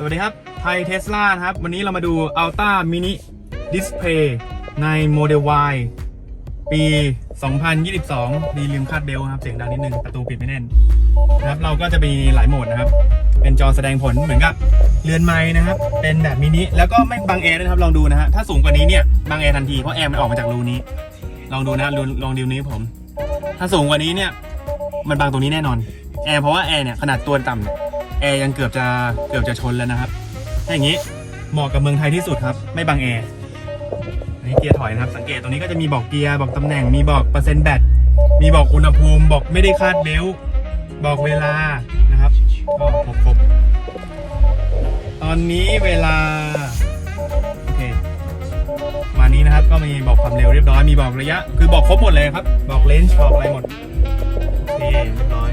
สวัสดีครับ ไทยเทสลานะครับ วันนี้เรามาดู Alta Mini Display ใน Model Y ปี 2022 ดีลืมคาดเบลต์ครับ เสียงดังนิดนึง ประตูปิดไม่แน่นนะครับ เราก็จะมีหลายโหมดนะครับ เป็นจอแสดงผลเหมือนกับเรือนไม้นะครับ เป็นแบบมินิ แล้วก็ไม่บังแอร์นะครับ ลองดูนะฮะ ถ้าสูงกว่านี้เนี่ย บังแอร์ทันที เพราะแอร์มันออกมาจากรูนี้ ลองดูนะลองลองดูนี้ผม ถ้าสูงกว่านี้เนี่ย มันบังตรงนี้แน่นอน แอร์เพราะว่าแอร์เนี่ยขนาดตัวต่ำเนี่ย แอร์ยังเกือบจะเกือบจะชนแล้วนะครับถ้าอย่างนี้เหมาะกับเมืองไทยที่สุดครับ ไม่บังแอร์อันนี้เกียร์ถอยนะครับ สังเกตตรงนี้ก็จะมีบอกเกียร์บอกตำแหน่งมีบอกเปอร์เซ็นต์แบตมีบอกอุณหภูมิ บอกไม่ได้คาดเบลบอกเวลานะครับก็ครบครบตอนนี้เวลาโอเคมานี้นะครับก็มีบอกความเร็วเรียบร้อยมีบอกระยะ คือบอกครบหมดเลยครับ บอกเลนส์บอกอะไรหมดโอเคเรียบร้อย